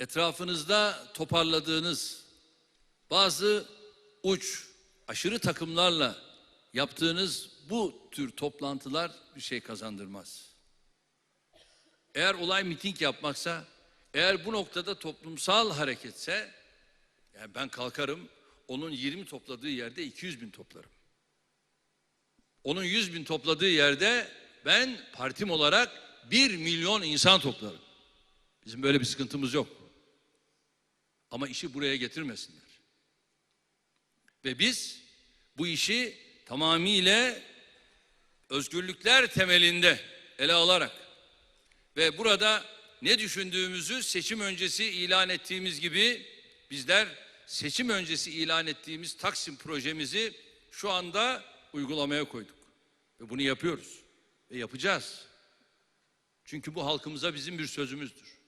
etrafınızda toparladığınız bazı uç, aşırı takımlarla yaptığınız bu tür toplantılar bir şey kazandırmaz. Eğer olay miting yapmaksa, eğer bu noktada toplumsal hareketse, yani ben kalkarım, onun 20 topladığı yerde 200 bin toplarım. Onun 100 bin topladığı yerde ben partim olarak 1 milyon insan toplarım. Bizim böyle bir sıkıntımız yok. Ama işi buraya getirmesinler. Ve biz bu işi tamamıyla özgürlükler temelinde ele alarak ve burada ne düşündüğümüzü seçim öncesi ilan ettiğimiz gibi bizler seçim öncesi ilan ettiğimiz Taksim projemizi şu anda uygulamaya koyduk. Ve bunu yapıyoruz ve yapacağız. Çünkü bu halkımıza bizim bir sözümüzdür.